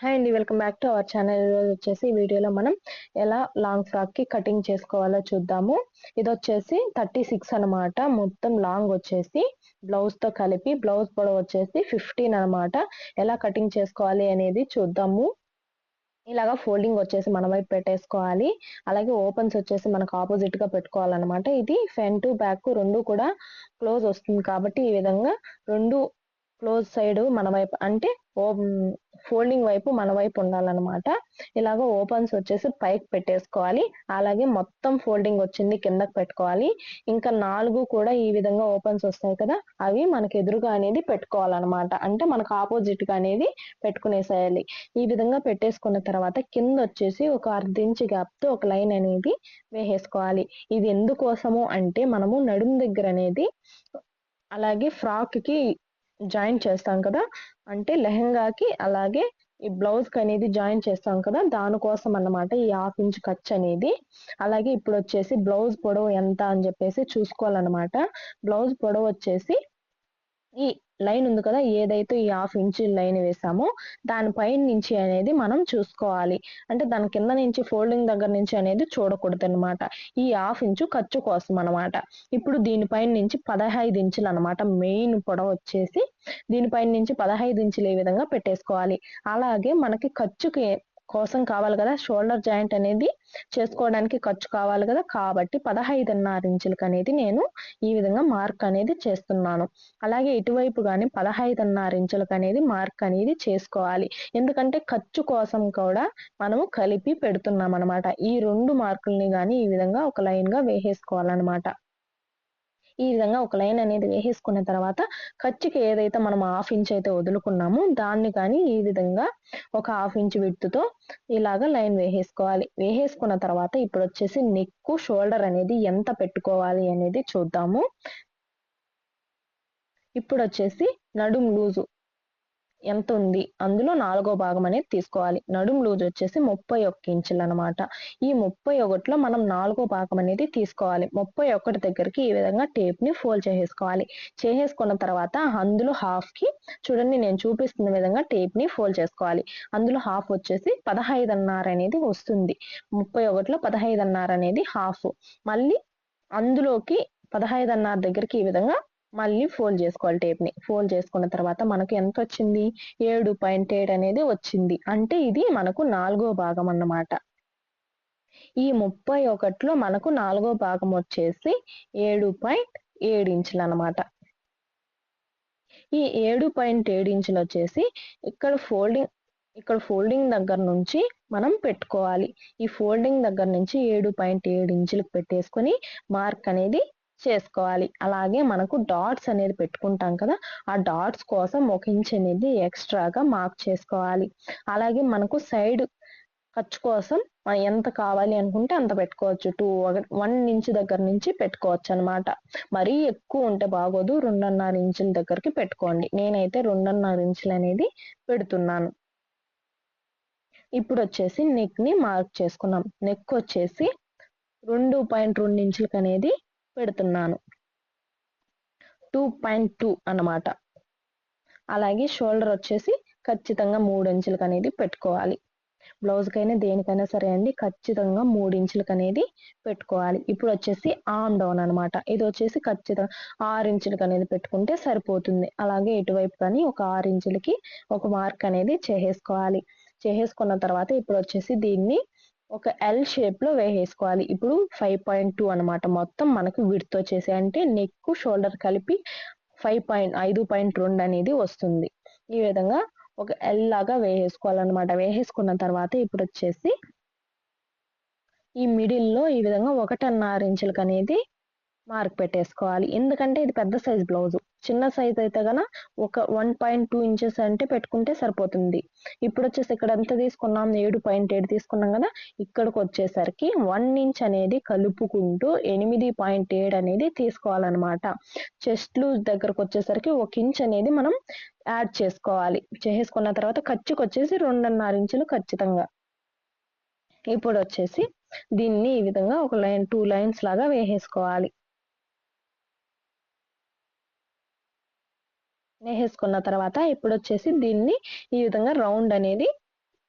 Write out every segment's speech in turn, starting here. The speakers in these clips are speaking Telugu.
హాయ్ అండి welcome back to our channel. ఈరోజు వచ్చేసి ఈ వీడియోలో మనం ఎలా లాంగ్ ఫ్రాక్కి కటింగ్ చేసుకోవాలో చూద్దాము. ఇది వచ్చేసి థర్టీ సిక్స్ అనమాట మొత్తం లాంగ్ వచ్చేసి బ్లౌజ్తో కలిపి బ్లౌజ్ పొడవు వచ్చేసి ఫిఫ్టీన్ అనమాట ఎలా కటింగ్ చేసుకోవాలి అనేది చూద్దాము. ఇలాగా ఫోల్డింగ్ వచ్చేసి మన వైపు పెట్టేసుకోవాలి. అలాగే ఓపెన్స్ వచ్చేసి మనకు ఆపోజిట్గా పెట్టుకోవాలన్నమాట. ఇది ఫ్రంట్ బ్యాక్ రెండు కూడా క్లోజ్ వస్తుంది కాబట్టి ఈ విధంగా రెండు క్లోజ్ సైడ్ మన వైపు అంటే ఫోల్డింగ్ వైపు మన వైపు ఉండాలన్నమాట. ఇలాగ ఓపెన్స్ వచ్చేసి పైకి పెట్టేసుకోవాలి. అలాగే మొత్తం ఫోల్డింగ్ వచ్చింది కిందకి పెట్టుకోవాలి. ఇంకా నాలుగు కూడా ఈ విధంగా ఓపెన్స్ వస్తాయి కదా అవి మనకి ఎదురుగా అనేది పెట్టుకోవాలన్నమాట. అంటే మనకు ఆపోజిట్గా అనేది పెట్టుకునేసేయాలి. ఈ విధంగా పెట్టేసుకున్న తర్వాత కింద వచ్చేసి ఒక అర్ధ ఇంచ్ గ్యాప్తో ఒక లైన్ అనేది వేసేసుకోవాలి. ఇది ఎందుకోసము అంటే మనము నడుము దగ్గర అనేది అలాగే ఫ్రాక్కి జాయిన్ చేస్తాం కదా. అంటే లెహంగాకి అలాగే ఈ బ్లౌజ్కి అనేది జాయిన్ చేస్తాం కదా. దానికోసం అన్నమాట ఈ హాఫ్ ఇంచ్ ఖర్చు అనేది. అలాగే ఇప్పుడు వచ్చేసి బ్లౌజ్ పొడవు ఎంత అని చెప్పేసి చూసుకోవాలన్నమాట. బ్లౌజ్ పొడవు వచ్చేసి ఈ లైన్ ఉంది కదా ఏదైతే ఈ హాఫ్ ఇంచ్ లైన్ వేసామో దానిపై నుంచి అనేది మనం చూసుకోవాలి. అంటే దాని కింద నుంచి ఫోల్డింగ్ దగ్గర నుంచి అనేది చూడకూడదు అనమాట ఈ హాఫ్ ఇంచు ఖర్చు కోసం అనమాట ఇప్పుడు దీనిపైన నుంచి పదహైదు ఇంచులు అనమాట మెయిన్ పొడవు వచ్చేసి దీనిపైన నుంచి పదహైదు ఇంచులు ఈ విధంగా పెట్టేసుకోవాలి. అలాగే మనకి ఖర్చుకి కోసం కావాలి కదా. షోల్డర్ జాయింట్ అనేది చేసుకోవడానికి ఖర్చు కావాలి కదా. కాబట్టి పదహైదున్నర ఇంచులకు అనేది నేను ఈ విధంగా మార్క్ అనేది చేస్తున్నాను. అలాగే ఇటువైపు కానీ పదహైదున్నర ఇంచులకు అనేది మార్క్ అనేది చేసుకోవాలి. ఎందుకంటే ఖర్చు కోసం కూడా మనము కలిపి పెడుతున్నాం అనమాట ఈ రెండు మార్కుల్ని కానీ ఈ విధంగా ఒక లైన్గా వేసేసుకోవాలన్నమాట. ఈ విధంగా ఒక లైన్ అనేది వేసేసుకున్న తర్వాత ఖర్చుకి ఏదైతే మనం హాఫ్ ఇంచ్ అయితే వదులుకున్నామో దాన్ని కానీ ఈ విధంగా ఒక హాఫ్ ఇంచ్ విడుతుతో ఇలాగ లైన్ వేసేసుకోవాలి. వేసేసుకున్న తర్వాత ఇప్పుడు వచ్చేసి నెక్ షోల్డర్ అనేది ఎంత పెట్టుకోవాలి అనేది చూద్దాము. ఇప్పుడు వచ్చేసి నడుం లూజు ఎంత ఉంది అందులో నాలుగో భాగం అనేది తీసుకోవాలి. నడుం లూజ్ వచ్చేసి ముప్పై ఒక్క ఇంచులు అనమాట ఈ ముప్పై ఒకటిలో మనం నాలుగో భాగం అనేది తీసుకోవాలి. ముప్పై ఒకటి దగ్గరికి ఈ విధంగా టేప్ని ఫోల్డ్ చేసేసుకోవాలి. చేసేసుకున్న తర్వాత అందులో హాఫ్కి చూడండి నేను చూపిస్తున్న విధంగా టేప్ని ఫోల్డ్ చేసుకోవాలి. అందులో హాఫ్ వచ్చేసి పదహైదున్నర అనేది వస్తుంది. ముప్పై ఒకటిలో పదహైదున్నర అనేది హాఫ్. మళ్ళీ అందులోకి పదహైదున్నర దగ్గరికి ఈ విధంగా మళ్ళీ ఫోల్డ్ చేసుకోవాలి టేప్ని. ఫోల్డ్ చేసుకున్న తర్వాత మనకు ఎంత వచ్చింది ఏడు పాయింట్ ఏడు అనేది వచ్చింది. అంటే ఇది మనకు నాలుగో భాగం అన్నమాట. ఈ ముప్పై ఒకటిలో మనకు నాలుగో భాగం వచ్చేసి ఏడు పాయింట్ ఏడు ఇంచులు అనమాట ఈ ఏడు పాయింట్ ఏడు ఇంచులు వచ్చేసి ఇక్కడ ఫోల్డింగ్ ఇక్కడ ఫోల్డింగ్ దగ్గర నుంచి మనం పెట్టుకోవాలి. ఈ ఫోల్డింగ్ దగ్గర నుంచి ఏడు పాయింట్ ఏడు ఇంచులకు పెట్టేసుకొని మార్క్ అనేది చేసుకోవాలి. అలాగే మనకు డాట్స్ అనేది పెట్టుకుంటాం కదా ఆ డాట్స్ కోసం ఒక ఇంచ్ అనేది ఎక్స్ట్రాగా మార్క్ చేసుకోవాలి. అలాగే మనకు సైడ్ ఖర్చు కోసం ఎంత కావాలి అనుకుంటే అంత పెట్టుకోవచ్చు. టూ వన్ ఇంచ్ దగ్గర నుంచి పెట్టుకోవచ్చు అనమాట మరీ ఎక్కువ ఉంటే బాగోదు రెండున్నర ఇంచుల దగ్గరికి పెట్టుకోండి. నేనైతే రెండున్నర ఇంచులు అనేది పెడుతున్నాను. ఇప్పుడు వచ్చేసి నెక్ని మార్క్ చేసుకున్నాం. నెక్ వచ్చేసి రెండు పాయింట్ రెండు ఇంచులకు అనేది పెడుతున్నాను. టూ పాయింట్ టూ అనమాట అలాగే షోల్డర్ వచ్చేసి ఖచ్చితంగా మూడు ఇంచులకు అనేది పెట్టుకోవాలి. బ్లౌజ్కైనా దేనికైనా సరే అండి ఖచ్చితంగా మూడు ఇంచులకు అనేది పెట్టుకోవాలి. ఇప్పుడు వచ్చేసి ఆమ్ డౌన్ అనమాట ఇది వచ్చేసి ఖచ్చితంగా ఆరు ఇంచులకు అనేది పెట్టుకుంటే సరిపోతుంది. అలాగే ఇటువైపు కానీ ఒక ఆరు ఇంచులకి ఒక మార్క్ అనేది చేసేసుకోవాలి. చేసేసుకున్న తర్వాత ఇప్పుడు వచ్చేసి దీన్ని ఒక ఎల్ షేప్లో వేసేసుకోవాలి. ఇప్పుడు ఫైవ్ పాయింట్ టూ అనమాట మొత్తం మనకు విడ్త్ చేసే అంటే నెక్ షోల్డర్ కలిపి ఫైవ్ పాయింట్ ఐదు పాయింట్ రెండు అనేది వస్తుంది. ఈ విధంగా ఒక ఎల్ లాగా వేసేసుకోవాలన్నమాట. వేసేసుకున్న తర్వాత ఇప్పుడు వచ్చేసి ఈ మిడిల్లో ఈ విధంగా ఒకటిన్నర ఇంచులకు అనేది మార్క్ పెట్టేసుకోవాలి. ఎందుకంటే ఇది పెద్ద సైజ్ బ్లౌజ్ చిన్న సైజ్ అయితే గన ఒక వన్ పాయింట్ టూ ఇంచెస్ అంటే పెట్టుకుంటే సరిపోతుంది. ఇప్పుడు వచ్చేసి ఇక్కడ ఎంత తీసుకున్నాం? ఏడు పాయింట్ ఏడు తీసుకున్నాం కదా? ఇక్కడికి వచ్చేసరికి వన్ ఇంచ్ అనేది కలుపుకుంటూ ఎనిమిది పాయింట్ ఏడు అనేది తీసుకోవాలన్నమాట. చెస్ట్ లూజ్ దగ్గరకు వచ్చేసరికి ఒక ఇంచ్ అనేది మనం యాడ్ చేసుకోవాలి. చేసుకున్న తర్వాత ఖర్చుకు వచ్చేసి రెండున్నర ఇంచులు ఖచ్చితంగా. ఇప్పుడు వచ్చేసి దీన్ని ఈ విధంగా ఒక లైన్ టూ లైన్స్ లాగా వేసేసుకోవాలి. వేసేసుకున్న తర్వాత ఇప్పుడు వచ్చేసి దీన్ని ఈ విధంగా రౌండ్ అనేది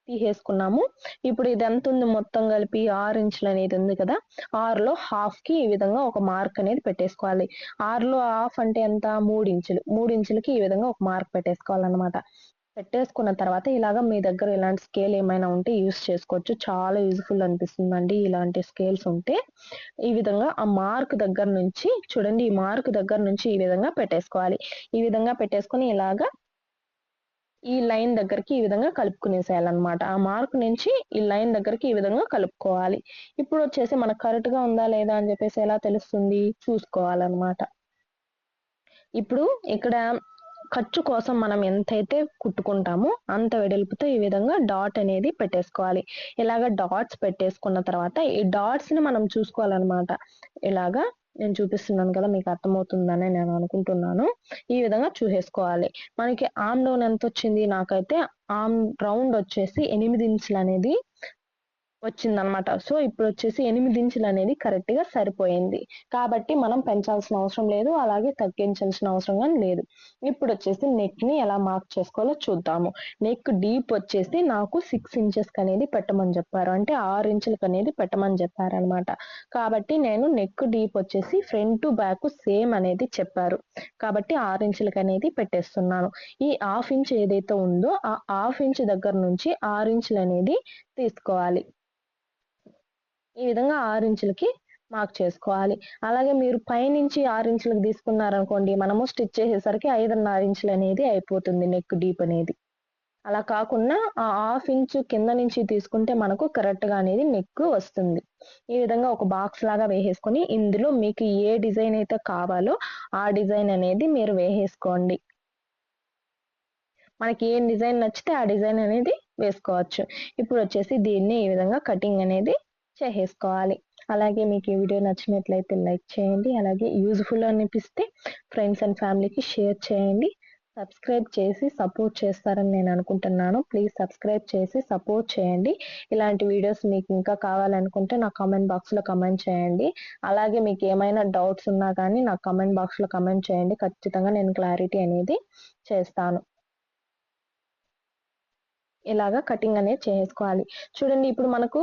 తీసేసుకున్నాము. ఇప్పుడు ఇది ఎంత ఉంది మొత్తం కలిపి? ఆరు ఇంచులు అనేది ఉంది కదా. ఆరులో హాఫ్కి ఈ విధంగా ఒక మార్క్ అనేది పెట్టేసుకోవాలి. ఆరులో హాఫ్ అంటే ఎంత? మూడు ఇంచులు. మూడు ఇంచులకి ఈ విధంగా ఒక మార్క్ పెట్టేసుకోవాలన్నమాట. పెట్టేసుకున్న తర్వాత ఇలాగ మీ దగ్గర ఇలాంటి స్కేల్ ఏమైనా ఉంటే యూస్ చేసుకోవచ్చు. చాలా యూజ్ఫుల్ అనిపిస్తుందండి ఇలాంటి స్కేల్స్ ఉంటే. ఈ విధంగా ఆ మార్క్ దగ్గర నుంచి చూడండి ఈ మార్క్ దగ్గర నుంచి ఈ విధంగా పెట్టేసుకోవాలి. ఈ విధంగా పెట్టేసుకొని ఇలాగా ఈ లైన్ దగ్గరికి ఈ విధంగా కలుపుకునేసేయాలన్నమాట. ఆ మార్క్ నుంచి ఈ లైన్ దగ్గరికి ఈ విధంగా కలుపుకోవాలి. ఇప్పుడు వచ్చేసి మనకు కరెక్ట్గా ఉందా లేదా అని చెప్పేసి ఎలా తెలుస్తుంది? చూసుకోవాలన్నమాట. ఇప్పుడు ఇక్కడ ఖర్చు కోసం మనం ఎంతైతే కుట్టుకుంటామో అంత వెడల్పుతో ఈ విధంగా డాట్ అనేది పెట్టేసుకోవాలి. ఇలాగ డాట్స్ పెట్టేసుకున్న తర్వాత ఈ డాట్స్ని మనం చూసుకోవాలన్నమాట. ఇలాగా నేను చూపిస్తున్నాను కదా మీకు అర్థమవుతుందని నేను అనుకుంటున్నాను. ఈ విధంగా చూసేసుకోవాలి. మనకి ఆమ్ డౌన్ ఎంత వచ్చింది? నాకైతే ఆమ్ రౌండ్ వచ్చేసి ఎనిమిది ఇంచులు అనేది వచ్చిందనమాట సో ఇప్పుడు వచ్చేసి ఎనిమిది ఇంచులు అనేది కరెక్ట్గా సరిపోయింది. కాబట్టి మనం పెంచాల్సిన అవసరం లేదు అలాగే తగ్గించాల్సిన అవసరం కానీ లేదు. ఇప్పుడు వచ్చేసి నెక్ని ఎలా మార్క్ చేసుకోవాలో చూద్దాము. నెక్ డీప్ వచ్చేసి నాకు సిక్స్ ఇంచెస్ అనేది పెట్టమని చెప్పారు. అంటే ఆరు ఇంచులకు అనేది పెట్టమని చెప్పారు అనమాట కాబట్టి నేను నెక్ డీప్ వచ్చేసి ఫ్రంట్ టు బ్యాక్ సేమ్ అనేది చెప్పారు. కాబట్టి ఆరు ఇంచులకు అనేది పెట్టేస్తున్నాను. ఈ హాఫ్ ఇంచ్ ఏదైతే ఉందో ఆ హాఫ్ ఇంచ్ దగ్గర నుంచి ఆరు ఇంచులు అనేది తీసుకోవాలి. ఈ విధంగా ఆరు ఇంచులకి మార్క్ చేసుకోవాలి. అలాగే మీరు పైనుంచి ఆరు ఇంచులకు తీసుకున్నారనుకోండి మనము స్టిచ్ చేసేసరికి ఐదున్నర ఇంచులు అనేది అయిపోతుంది నెక్ డీప్ అనేది. అలా కాకుండా ఆ హాఫ్ ఇంచు కింద నుంచి తీసుకుంటే మనకు కరెక్ట్గా అనేది నెక్ వస్తుంది. ఈ విధంగా ఒక బాక్స్ లాగా వేసేసుకొని ఇందులో మీకు ఏ డిజైన్ అయితే కావాలో ఆ డిజైన్ అనేది మీరు వేసేసుకోండి. మనకి ఏ డిజైన్ నచ్చితే ఆ డిజైన్ అనేది వేసుకోవచ్చు. ఇప్పుడు వచ్చేసి దీన్ని ఈ విధంగా కటింగ్ అనేది చేసేసుకోవాలి. అలాగే మీకు ఈ వీడియో నచ్చినట్లయితే లైక్ చేయండి. అలాగే యూజ్ఫుల్ అనిపిస్తే ఫ్రెండ్స్ అండ్ ఫ్యామిలీకి షేర్ చేయండి. సబ్స్క్రైబ్ చేసి సపోర్ట్ చేస్తారని నేను అనుకుంటున్నాను. ప్లీజ్ సబ్స్క్రైబ్ చేసి సపోర్ట్ చేయండి. ఇలాంటి వీడియోస్ మీకు ఇంకా కావాలనుకుంటే నా కామెంట్ బాక్స్లో కమెంట్ చేయండి. అలాగే మీకు ఏమైనా డౌట్స్ ఉన్నా కానీ నా కామెంట్ బాక్స్లో కమెంట్ చేయండి. ఖచ్చితంగా నేను క్లారిటీ అనేది చేస్తాను. ఇలాగా కటింగ్ అనేది చేసుకోవాలి చూడండి ఇప్పుడు మనకు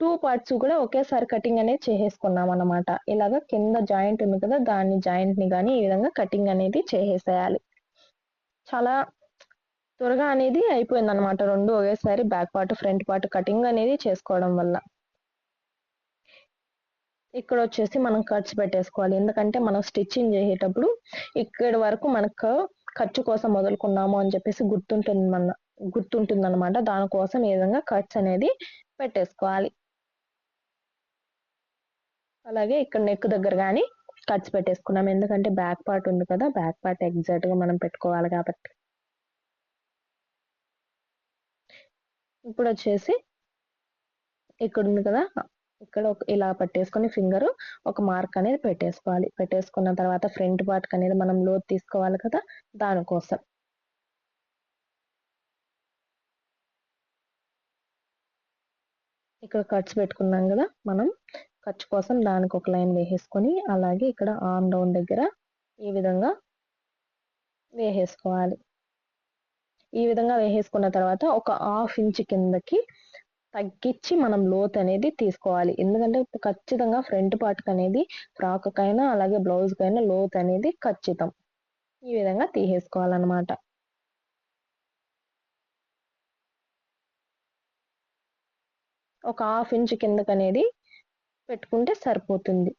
టూ పార్ట్స్ కూడా ఒకేసారి కటింగ్ అనేది చేసేసుకున్నాం అనమాట ఇలాగా కింద జాయింట్ ఉంది కదా దాన్ని జాయింట్ని కానీ ఈ విధంగా కటింగ్ అనేది చేసేసేయాలి. చాలా త్వరగా అనేది అయిపోయింది అనమాట రెండు ఒకేసారి back part front part cutting అనేది చేసుకోవడం వల్ల. ఇక్కడ వచ్చేసి మనం ఖర్చు పెట్టేసుకోవాలి. ఎందుకంటే మనం స్టిచ్చింగ్ చేసేటప్పుడు ఇక్కడ వరకు మనకు ఖర్చు కోసం వదులుకున్నాము అని చెప్పేసి గుర్తుంటుంది మన గుర్తుంటుంది అనమాట దానికోసం ఈ విధంగా కట్స్ అనేది పెట్టేసుకోవాలి. అలాగే ఇక్కడ నెక్ దగ్గర కానీ కట్స్ పెట్టేసుకున్నాం. ఎందుకంటే బ్యాక్ పార్ట్ ఉంది కదా బ్యాక్ పార్ట్ ఎగ్జాక్ట్గా మనం పెట్టుకోవాలి కాబట్టి. ఇప్పుడు వచ్చేసి ఇక్కడ ఉంది కదా ఇక్కడ ఒక ఇలా పట్టేసుకొని ఫింగర్ ఒక మార్క్ అనేది పెట్టేసుకోవాలి. పెట్టేసుకున్న తర్వాత ఫ్రంట్ పార్ట్ అనేది మనం లోత్ తీసుకోవాలి కదా దానికోసం. ఇక్కడ కట్స్ పెట్టుకున్నాం కదా మనం ఖర్చు కోసం దానికి ఒక లైన్ వేసేసుకొని అలాగే ఇక్కడ ఆర్మ్ డౌన్ దగ్గర ఈ విధంగా వేసేసుకోవాలి. ఈ విధంగా వేసేసుకున్న తర్వాత ఒక హాఫ్ ఇంచ్ కిందకి తగ్గించి మనం లోత్ అనేది తీసుకోవాలి. ఎందుకంటే ఖచ్చితంగా ఫ్రంట్ పార్ట్కి అనేది ఫ్రాక్ కైనా అలాగే బ్లౌజ్ కైనా లోత్ అనేది ఖచ్చితం. ఈ విధంగా తీసేసుకోవాలన్నమాట. ఒక హాఫ్ ఇంచ్ కిందకి అనేది పెట్టుకుంటే సరిపోతుంది.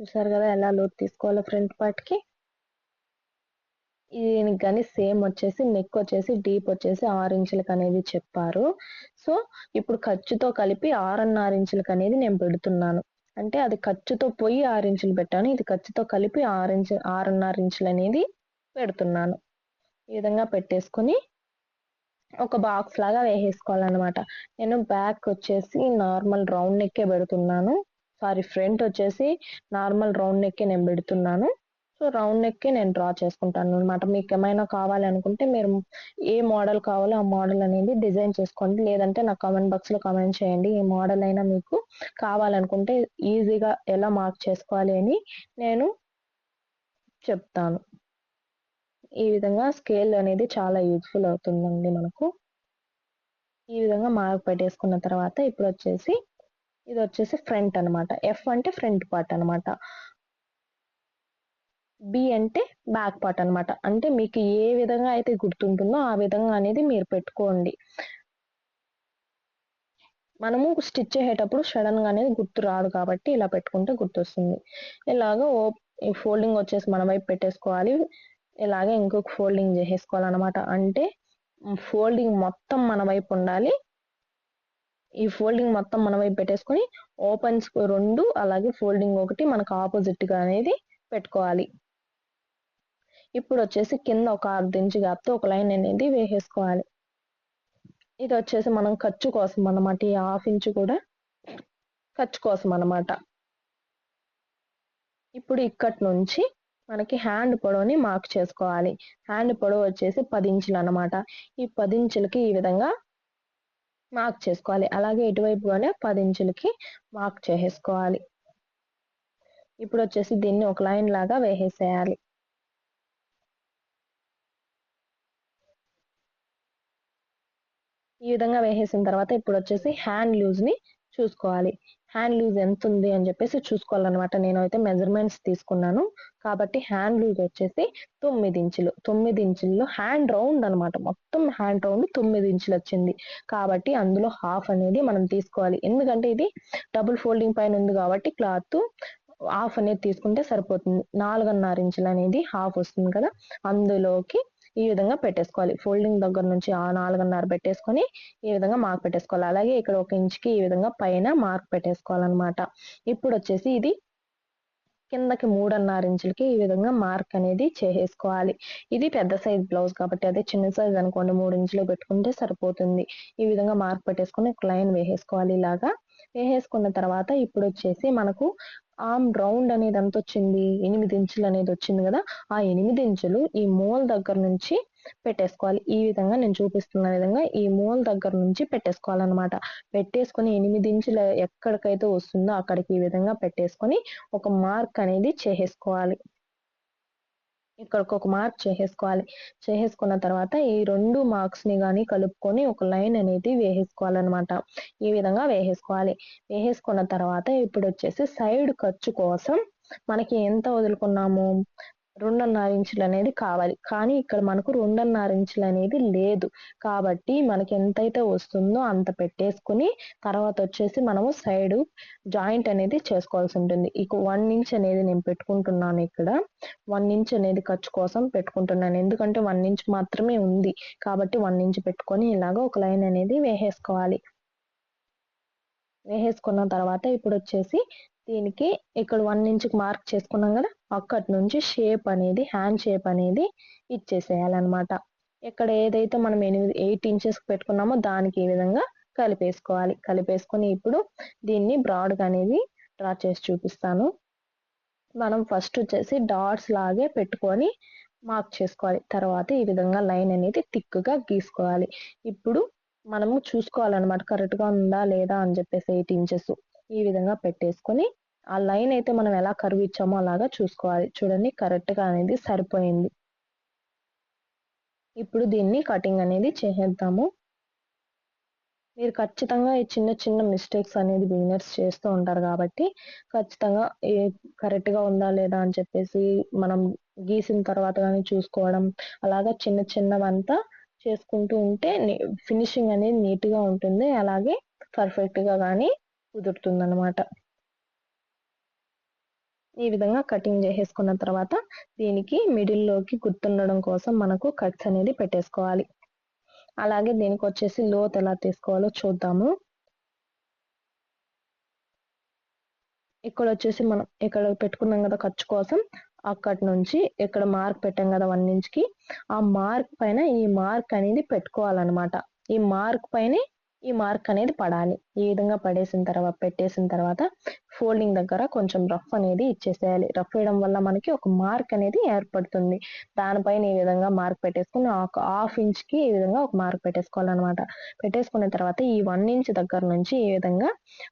చూసారు కదా ఎలా లోతు తీసుకోవాలో ఫ్రంట్ పార్ట్కి. దీనికి కానీ సేమ్ వచ్చేసి నెక్ వచ్చేసి డీప్ వచ్చేసి ఆరు ఇంచులకు అనేది చెప్పారు. సో ఇప్పుడు ఖర్చుతో కలిపి ఆరున్నర ఇంచులకు అనేది నేను పెడుతున్నాను. అంటే అది ఖర్చుతో పోయి ఆరు ఇంచులు పెట్టాను. ఇది ఖర్చుతో కలిపి ఆరు ఇంచు ఆరున్నర ఇంచులు అనేది పెడుతున్నాను. ఈ విధంగా పెట్టేసుకొని ఒక బాక్స్ లాగా వేసేసుకోవాలన్నమాట. నేను బ్యాక్ వచ్చేసి నార్మల్ రౌండ్ నెక్కే పెడుతున్నాను. సారీ ఫ్రంట్ వచ్చేసి నార్మల్ రౌండ్ నెక్కే నేను పెడుతున్నాను. సో రౌండ్ నెక్కి నేను డ్రా చేసుకుంటాను అనమాట మీకు ఏమైనా కావాలి అనుకుంటే మీరు ఏ మోడల్ కావాలో ఆ మోడల్ అనేది డిజైన్ చేసుకోండి. లేదంటే నాకు కామెంట్ బాక్స్లో కామెంట్ చేయండి. ఏ మోడల్ అయినా మీకు కావాలనుకుంటే ఈజీగా ఎలా మార్క్ చేసుకోవాలి అని నేను చెప్తాను. ఈ విధంగా స్కేల్ అనేది చాలా యూజ్ఫుల్ అవుతుందండి మనకు. ఈ విధంగా మార్క్ పెట్టేసుకున్న తర్వాత ఇప్పుడు వచ్చేసి ఇది వచ్చేసి ఫ్రంట్ అనమాట ఎఫ్ అంటే ఫ్రంట్ పార్ట్ అనమాట బి అంటే బ్యాక్ పార్ట్ అనమాట అంటే మీకు ఏ విధంగా అయితే గుర్తుంటుందో ఆ విధంగా అనేది మీరు పెట్టుకోండి. మనము స్టిచ్ చేసేటప్పుడు సడన్గా అనేది గుర్తు రాదు కాబట్టి ఇలా పెట్టుకుంటే గుర్తొస్తుంది. ఇలాగ ఈ ఫోల్డింగ్ వచ్చేసి మన వైపు పెట్టేసుకోవాలి. ఇలాగే ఇంకొక ఫోల్డింగ్ చేసేసుకోవాలన్నమాట. అంటే ఫోల్డింగ్ మొత్తం మన వైపు ఉండాలి. ఈ ఫోల్డింగ్ మొత్తం మన వైపు పెట్టేసుకొని ఓపెన్స్ రెండు అలాగే ఫోల్డింగ్ ఒకటి మనకు ఆపోజిట్గా అనేది పెట్టుకోవాలి. ఇప్పుడు వచ్చేసి కింద ఒక అర్ధ ఇంచు గ్యాప్తో ఒక లైన్ అనేది వేసేసుకోవాలి. ఇది వచ్చేసి మనం ఖర్చు కోసం అన్నమాట ఈ హాఫ్ ఇంచు కూడా ఖర్చు కోసం అన్నమాట. ఇప్పుడు ఇక్కడి నుంచి మనకి హ్యాండ్ పొడవుని మార్క్ చేసుకోవాలి. హ్యాండ్ పొడవు వచ్చేసి పది ఇంచులు అనమాట ఈ పది ఇంచులకి ఈ విధంగా మార్క్ చేసుకోవాలి. అలాగే ఇటువైపుగానే పది ఇంచులకి మార్క్ చేసేసుకోవాలి. ఇప్పుడు వచ్చేసి దీన్ని ఒక లైన్ లాగా వేసేసేయాలి. ఈ విధంగా వేసేసిన తర్వాత ఇప్పుడు వచ్చేసి హ్యాండ్ లూజ్ని చూసుకోవాలి. హ్యాండ్ లూజ్ ఎంత ఉంది అని చెప్పేసి చూసుకోవాలన్నమాట. నేను అయితే మెజర్మెంట్స్ తీసుకున్నాను. కాబట్టి హ్యాండ్ లూజ్ వచ్చేసి తొమ్మిది ఇంచులు. తొమ్మిది ఇంచుల్లో హ్యాండ్ రౌండ్ అనమాట మొత్తం హ్యాండ్ రౌండ్ తొమ్మిది ఇంచులు వచ్చింది. కాబట్టి అందులో హాఫ్ అనేది మనం తీసుకోవాలి. ఎందుకంటే ఇది డబుల్ ఫోల్డింగ్ పైన ఉంది కాబట్టి క్లాత్ హాఫ్ అనేది తీసుకుంటే సరిపోతుంది. నాలుగున్నర ఇంచులు అనేది హాఫ్ వస్తుంది కదా. అందులోకి ఈ విధంగా పెట్టేసుకోవాలి. ఫోల్డింగ్ దగ్గర నుంచి ఆ నాలుగున్నర పెట్టేసుకొని ఈ విధంగా మార్క్ పెట్టేసుకోవాలి. అలాగే ఇక్కడ ఒక ఇంచుకి ఈ విధంగా పైన మార్క్ పెట్టేసుకోవాలన్నమాట. ఇప్పుడు వచ్చేసి ఇది కిందకి మూడున్నర ఇంచులకి ఈ విధంగా మార్క్ అనేది చేసేసుకోవాలి. ఇది పెద్ద సైజ్ బ్లౌజ్ కాబట్టి అదే చిన్న సైజ్ అనుకోండి మూడు ఇంచులు పెట్టుకుంటే సరిపోతుంది. ఈ విధంగా మార్క్ పెట్టేసుకొని ఒక లైన్ వేసేసుకోవాలి ఇలాగా. వేసేసుకున్న తర్వాత ఇప్పుడు వచ్చేసి మనకు ఆమ్ రౌండ్ అనేది ఎంత వచ్చింది ఎనిమిది ఇంచులు అనేది వచ్చింది కదా? ఆ ఎనిమిది ఇంచులు ఈ మూల దగ్గర నుంచి పెట్టేసుకోవాలి. ఈ విధంగా నేను చూపిస్తున్న విధంగా ఈ మూల దగ్గర నుంచి పెట్టేసుకోవాలన్నమాట. పెట్టేసుకొని ఎనిమిది ఇంచుల ఎక్కడికైతే వస్తుందో అక్కడికి ఈ విధంగా పెట్టేసుకొని ఒక మార్క్ అనేది చేసేసుకోవాలి. ఇక్కడికి ఒక మార్క్ చేసేసుకోవాలి. చేసేసుకున్న తర్వాత ఈ రెండు మార్క్స్ని కానీ కలుపుకొని ఒక లైన్ అనేది వేసేసుకోవాలన్నమాట. ఈ విధంగా వేసేసుకోవాలి. వేసేసుకున్న తర్వాత ఇప్పుడు వచ్చేసి సైడ్ ఖర్చు కోసం మనకి ఎంత వదులుకున్నాము? రెండున్నర ఇంచులు అనేది కావాలి. కానీ ఇక్కడ మనకు రెండున్నర ఇంచులు అనేది లేదు. కాబట్టి మనకి ఎంతైతే వస్తుందో అంత పెట్టేసుకుని తర్వాత వచ్చేసి మనము సైడ్ జాయింట్ అనేది చేసుకోవాల్సి ఉంటుంది. ఇక వన్ ఇంచ్ అనేది నేను పెట్టుకుంటున్నాను ఇక్కడ. వన్ ఇంచ్ అనేది ఖర్చు కోసం పెట్టుకుంటున్నాను. ఎందుకంటే వన్ ఇంచ్ మాత్రమే ఉంది. కాబట్టి వన్ ఇంచ్ పెట్టుకొని ఇలాగ ఒక లైన్ అనేది వేసేసుకోవాలి. వేసేసుకున్న తర్వాత ఇప్పుడు వచ్చేసి దీనికి ఇక్కడ వన్ ఇంచ్కి మార్క్ చేసుకున్నాం కదా అక్కడి నుంచి షేప్ అనేది హ్యాండ్ షేప్ అనేది ఇచ్చేసేయాలన్నమాట. ఇక్కడ ఏదైతే మనం ఎనిమిది ఎయిట్ ఇంచెస్ పెట్టుకున్నామో దానికి ఈ విధంగా కలిపేసుకోవాలి. కలిపేసుకొని ఇప్పుడు దీన్ని బ్రాడ్గా అనేది డ్రా చేసి చూపిస్తాను. మనం ఫస్ట్ వచ్చేసి డాట్స్ లాగే పెట్టుకొని మార్క్ చేసుకోవాలి. తర్వాత ఈ విధంగా లైన్ అనేది థిక్గా గీసుకోవాలి. ఇప్పుడు మనము చూసుకోవాలన్నమాట కరెక్ట్గా ఉందా లేదా అని చెప్పేసి ఎయిట్ ఇంచెస్ ఈ విధంగా పెట్టేసుకొని ఆ లైన్ అయితే మనం ఎలా కర్వ్ ఇచ్చామో అలాగా చూసుకోవాలి. చూడండి కరెక్ట్గా అనేది సరిపోయింది. ఇప్పుడు దీన్ని కటింగ్ అనేది చేసేద్దాము. మీరు ఖచ్చితంగా ఈ చిన్న చిన్న మిస్టేక్స్ అనేది బిగినర్స్ చేస్తూ ఉంటారు కాబట్టి ఖచ్చితంగా ఏ కరెక్ట్గా ఉందా లేదా అని చెప్పేసి మనం గీసిన తర్వాత కానీ చూసుకోవడం అలాగా చిన్న చిన్నవంతా చేసుకుంటూ ఉంటే ఫినిషింగ్ అనేది నీట్గా ఉంటుంది. అలాగే పర్ఫెక్ట్గా కానీ కుదురుతుంది అనమాట ఈ విధంగా కటింగ్ చేసేసుకున్న తర్వాత దీనికి మిడిల్లోకి గుర్తుండడం కోసం మనకు కట్స్ అనేది పెట్టేసుకోవాలి. అలాగే దీనికి వచ్చేసి లోత్ ఎలా తీసుకోవాలో చూద్దాము. ఇక్కడ వచ్చేసి మనం ఇక్కడ పెట్టుకున్నాం కదా ఖర్చు కోసం. అక్కడి నుంచి ఇక్కడ మార్క్ పెట్టాం కదా వన్ ఇంచ్కి ఆ మార్క్ పైన ఈ మార్క్ అనేది పెట్టుకోవాలన్నమాట. ఈ మార్క్ పైన ఈ మార్క్ అనేది పడాలి. ఈ విధంగా పడేసిన తర్వాత పెట్టేసిన తర్వాత ఫోల్డింగ్ దగ్గర కొంచెం రఫ్ అనేది ఇచ్చేసేయాలి. రఫ్ వేయడం వల్ల మనకి ఒక మార్క్ అనేది ఏర్పడుతుంది. దానిపైన ఈ విధంగా మార్క్ పెట్టేసుకుని ఒక హాఫ్ ఇంచ్కి ఈ విధంగా ఒక మార్క్ పెట్టేసుకోవాలన్నమాట. పెట్టేసుకున్న తర్వాత ఈ వన్ ఇంచ్ దగ్గర నుంచి ఈ విధంగా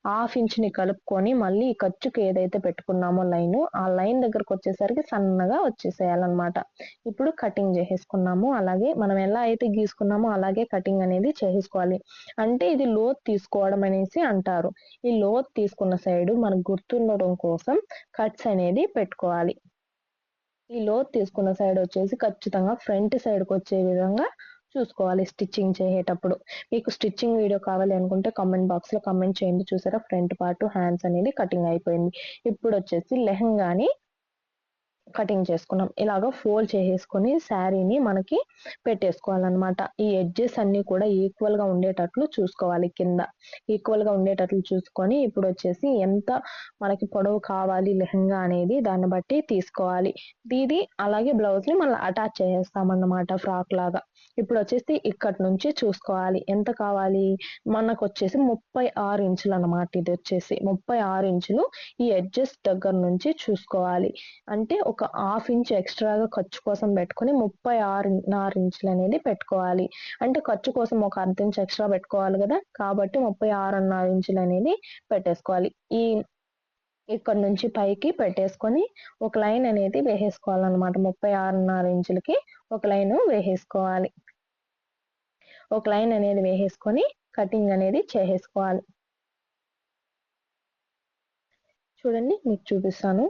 హాఫ్ ఇంచ్ని కలుపుకొని మళ్ళీ ఈ ఖర్చుకి ఏదైతే పెట్టుకున్నామో లైన్ ఆ లైన్ దగ్గరకు వచ్చేసరికి సన్నగా వచ్చేసేయాలన్నమాట. ఇప్పుడు కటింగ్ చేసేసుకున్నాము. అలాగే మనం ఎలా అయితే గీసుకున్నామో అలాగే కటింగ్ అనేది చేసేసుకోవాలి. అంటే ఇది లోత్ తీసుకోవడం అనేసి అంటారు. ఈ లోత్ తీసుకున్న సైడ్ మనకు గుర్తుండడం కోసం కట్స్ అనేది పెట్టుకోవాలి. ఈ లోత్ తీసుకున్న సైడ్ వచ్చేసి ఖచ్చితంగా ఫ్రంట్ సైడ్కి వచ్చే విధంగా చూసుకోవాలి స్టిచ్చింగ్ చేసేటప్పుడు. మీకు స్టిచ్చింగ్ వీడియో కావాలి అనుకుంటే కామెంట్ బాక్స్లో కామెంట్ చేయండి. చూసారా? ఫ్రంట్ పార్ట్ హ్యాండ్స్ అనేది కటింగ్ అయిపోయింది. ఇప్పుడు వచ్చేసి లెహంగాని కటింగ్ చేసుకున్నాం. ఇలాగ ఫోల్డ్ చేసేసుకొని శారీని మనకి పెట్టేసుకోవాలన్నమాట. ఈ ఎడ్జెస్ అన్ని కూడా ఈక్వల్గా ఉండేటట్లు చూసుకోవాలి కింద. ఈక్వల్గా ఉండేటట్లు చూసుకొని ఇప్పుడు వచ్చేసి ఎంత మనకి పొడవు కావాలి లెహంగా అనేది దాన్ని బట్టి తీసుకోవాలి. ఇది అలాగే బ్లౌజ్ని మళ్ళీ అటాచ్ చేసేస్తామన్నమాట ఫ్రాక్ లాగా. ఇప్పుడు వచ్చేసి ఇక్కడ నుంచి చూసుకోవాలి. ఎంత కావాలి? మనకు వచ్చేసి ముప్పై ఆరు ఇంచులు అనమాట ఇది వచ్చేసి. ముప్పై ఆరు ఇంచులు ఈ ఎడ్జెస్ దగ్గర నుంచి చూసుకోవాలి. అంటే ఒక ఒక హాఫ్ ఇంచ్ ఎక్స్ట్రాగా ఖర్చు కోసం పెట్టుకొని ముప్పై ఆరు ఆరు ఇంచులు అనేది పెట్టుకోవాలి. అంటే ఖర్చు కోసం ఒక అర్ధ ఇంచ్ ఎక్స్ట్రా పెట్టుకోవాలి కదా. కాబట్టి ముప్పై ఆరున్నర ఇంచులు అనేది పెట్టేసుకోవాలి. ఈ ఇక్కడ నుంచి పైకి పెట్టేసుకొని ఒక లైన్ అనేది వేసేసుకోవాలన్నమాట. ముప్పై ఆరున్నర ఇంచులకి ఒక లైన్ వేసేసుకోవాలి. ఒక లైన్ అనేది వేసేసుకొని కటింగ్ అనేది చేసేసుకోవాలి. చూడండి మీకు చూపిస్తాను.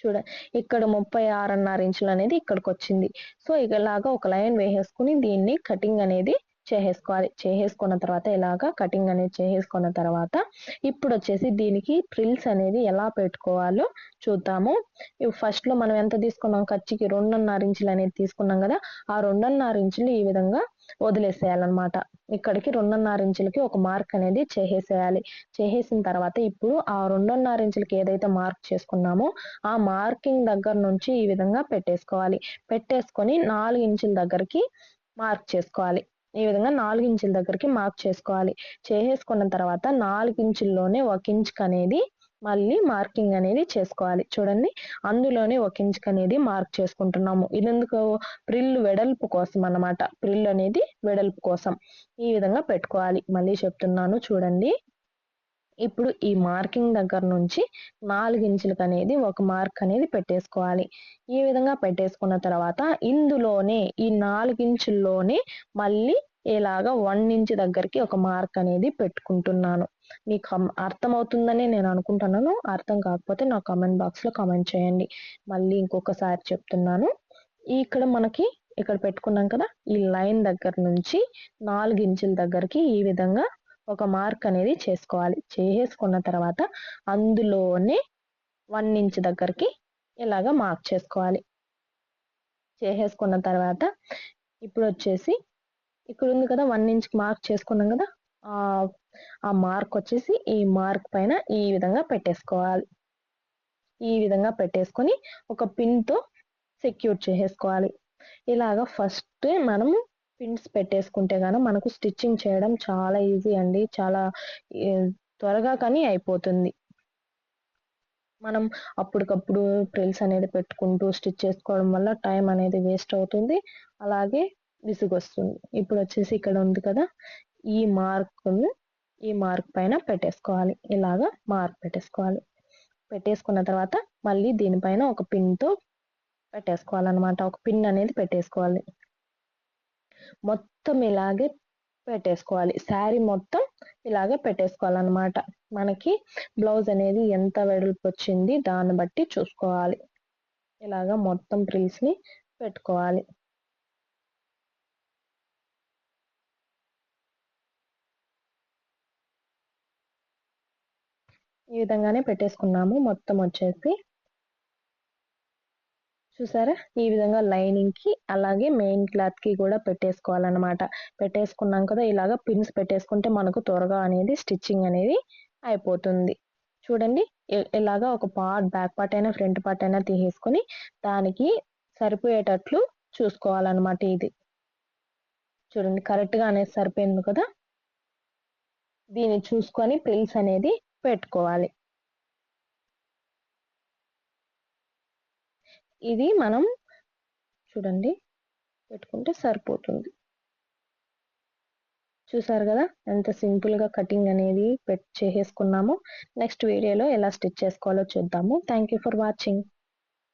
చూడ ఇక్కడ ముప్పై ఆరున్నర ఇంచులు అనేది ఇక్కడికి వచ్చింది సో ఇలాగా ఒక లైన్ వేసేసుకుని దీన్ని కటింగ్ అనేది చేసేసుకోవాలి. చేసేసుకున్న తర్వాత ఇలాగా కటింగ్ అనేది చేసేసుకున్న తర్వాత ఇప్పుడు వచ్చేసి దీనికి ప్రిల్స్ అనేది ఎలా పెట్టుకోవాలో చూద్దాము. ఫస్ట్లో మనం ఎంత తీసుకున్నాం? ఖర్చుకి రెండున్నర ఇంచులు అనేది తీసుకున్నాం కదా ఆ రెండున్నర ఇంచులు ఈ విధంగా వదిలేసేయాలన్నమాట. ఇక్కడికి రెండున్నర ఇంచులకి ఒక మార్క్ అనేది చేసేసేయాలి. చేసేసిన తర్వాత ఇప్పుడు ఆ రెండున్నర ఇంచులకి ఏదైతే మార్క్ చేసుకున్నామో ఆ మార్కింగ్ దగ్గర నుంచి ఈ విధంగా పెట్టేసుకోవాలి. పెట్టేసుకొని నాలుగు ఇంచుల దగ్గరికి మార్క్ చేసుకోవాలి. ఈ విధంగా నాలుగు ఇంచుల దగ్గరికి మార్క్ చేసుకోవాలి. చేసేసుకున్న తర్వాత నాలుగు ఇంచుల్లోనే ఒక ఇంచుకు అనేది మళ్ళీ మార్కింగ్ అనేది చేసుకోవాలి. చూడండి అందులోనే ఒక ఇంచ్ అనేది మార్క్ చేసుకుంటున్నాము. ఇదెందుకు? ప్రిల్ వెడల్పు కోసం అన్నమాట. ప్రిల్ అనేది వెడల్పు కోసం. ఈ విధంగా పెట్టుకోవాలి. మళ్ళీ చెప్తున్నాను చూడండి. ఇప్పుడు ఈ మార్కింగ్ దగ్గర నుంచి నాలుగు ఇంచులకు అనేది ఒక మార్క్ అనేది పెట్టేసుకోవాలి. ఈ విధంగా పెట్టేసుకున్న తర్వాత ఇందులోనే ఈ నాలుగు ఇంచుల్లోనే మళ్ళీ ఇలాగా వన్ ఇంచ్ దగ్గరికి ఒక మార్క్ అనేది పెట్టుకుంటున్నాను. మీకు అర్థమవుతుందని నేను అనుకుంటున్నాను. అర్థం కాకపోతే నా కామెంట్ బాక్స్లో కామెంట్ చేయండి. మళ్ళీ ఇంకొకసారి చెప్తున్నాను. ఇక్కడ మనకి ఇక్కడ పెట్టుకున్నాం కదా ఈ లైన్ దగ్గర నుంచి నాలుగు ఇంచుల దగ్గరికి ఈ విధంగా ఒక మార్క్ అనేది చేసుకోవాలి. చేసేసుకున్న తర్వాత అందులోనే వన్ ఇంచ్ దగ్గరికి ఇలాగ మార్క్ చేసుకోవాలి. చేసేసుకున్న తర్వాత ఇప్పుడు వచ్చేసి ఇక్కడ ఉంది కదా వన్ ఇంచ్ మార్క్ చేసుకున్నాం కదా ఆ మార్క్ వచ్చేసి ఈ మార్క్ పైన ఈ విధంగా పెట్టేసుకోవాలి. ఈ విధంగా పెట్టేసుకొని ఒక పిన్తో సెక్యూర్ చేసేసుకోవాలి. ఇలాగా ఫస్ట్ మనము పిన్స్ పెట్టేసుకుంటే కానీ మనకు స్టిచ్చింగ్ చేయడం చాలా ఈజీ అండి. చాలా త్వరగా కానీ అయిపోతుంది. మనం అప్పటికప్పుడు ప్రిల్స్ అనేది పెట్టుకుంటూ స్టిచ్ చేసుకోవడం వల్ల టైం అనేది వేస్ట్ అవుతుంది. అలాగే విసుగొస్తుంది. ఇప్పుడు వచ్చేసి ఇక్కడ ఉంది కదా ఈ మార్క్ను ఈ మార్క్ పైన పెట్టేసుకోవాలి. ఇలాగా మార్క్ పెట్టేసుకోవాలి. పెట్టేసుకున్న తర్వాత మళ్ళీ దీనిపైన ఒక పిన్తో పెట్టేసుకోవాలన్నమాట. ఒక పిన్ అనేది పెట్టేసుకోవాలి. మొత్తం ఇలాగే పెట్టేసుకోవాలి. శారీ మొత్తం ఇలాగే పెట్టేసుకోవాలన్నమాట. మనకి బ్లౌజ్ అనేది ఎంత వెడల్పు వచ్చింది దాన్ని బట్టి చూసుకోవాలి. ఇలాగా మొత్తం ప్రిల్స్ని పెట్టుకోవాలి. ఈ విధంగానే పెట్టేసుకున్నాము. మొత్తం వచ్చేసి చూసారా? ఈ విధంగా లైనింగ్కి అలాగే మెయిన్ క్లాత్కి కూడా పెట్టేసుకోవాలన్నమాట. పెట్టేసుకున్నాం కదా ఇలాగా పిన్స్ పెట్టేసుకుంటే మనకు త్వరగా అనేది స్టిచ్చింగ్ అనేది అయిపోతుంది. చూడండి ఇలాగా ఒక పార్ట్ బ్యాక్ పార్ట్ అయినా ఫ్రంట్ పార్ట్ అయినా తీసేసుకొని దానికి సరిపోయేటట్లు చూసుకోవాలన్నమాట ఇది. చూడండి కరెక్ట్గా అనేది సరిపోయింది కదా? దీన్ని చూసుకొని ప్రిల్స్ అనేది పెట్టుకోవాలి. ఇది మనం చూడండి పెట్టుకుంటే సరిపోతుంది. చూసారు కదా ఎంత సింపుల్గా కటింగ్ అనేది పెట్ చేసేసుకున్నాము. నెక్స్ట్ వీడియోలో ఎలా స్టిచ్ చేసుకోవాలో చూద్దాము. Thank for watching.